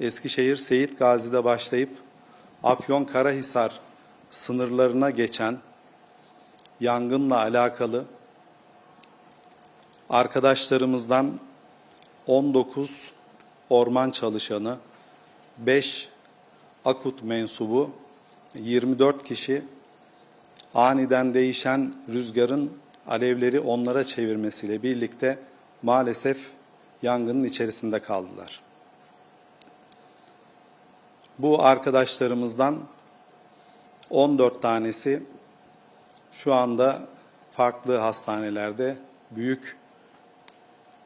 Eskişehir Seyit Gazi'de başlayıp Afyon Karahisar sınırlarına geçen yangınla alakalı arkadaşlarımızdan 19 orman çalışanı, 5 akut mensubu, 24 kişi aniden değişen rüzgarın alevleri onlara çevirmesiyle birlikte maalesef yangının içerisinde kaldılar. Bu arkadaşlarımızdan 14 tanesi şu anda farklı hastanelerde büyük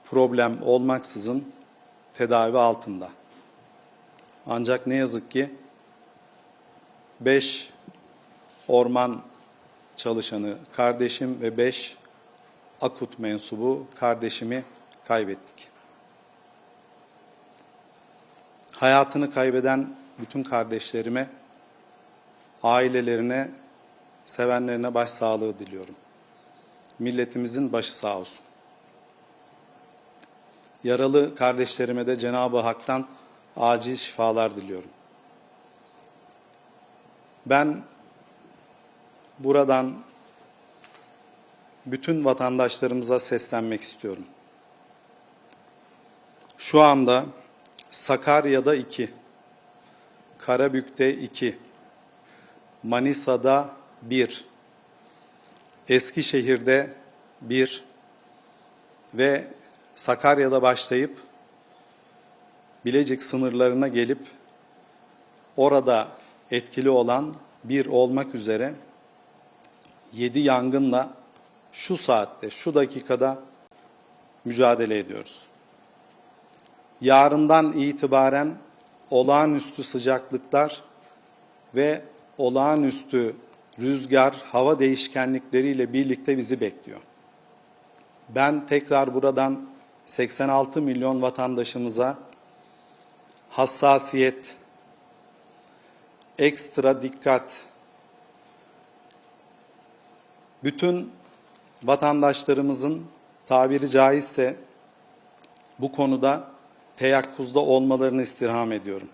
problem olmaksızın tedavi altında. Ancak ne yazık ki 5 orman çalışanı kardeşim ve 5 akut mensubu kardeşimi kaybettik. Hayatını kaybeden bütün kardeşlerime, ailelerine, sevenlerine başsağlığı diliyorum. Milletimizin başı sağ olsun. Yaralı kardeşlerime de Cenab-ı Hak'tan acil şifalar diliyorum. Ben buradan bütün vatandaşlarımıza seslenmek istiyorum. Şu anda Sakarya'da 2, Karabük'te 2, Manisa'da 1, Eskişehir'de 1 ve Sakarya'da başlayıp Bilecik sınırlarına gelip orada etkili olan bir olmak üzere 7 yangınla şu saatte, şu dakikada mücadele ediyoruz. Yarından itibaren olağanüstü sıcaklıklar ve olağanüstü rüzgar, hava değişkenlikleriyle birlikte bizi bekliyor. Ben tekrar buradan 86 milyon vatandaşımıza hassasiyet, ekstra dikkat, bütün vatandaşlarımızın tabiri caizse bu konuda teyakkuzda olmalarını istirham ediyorum.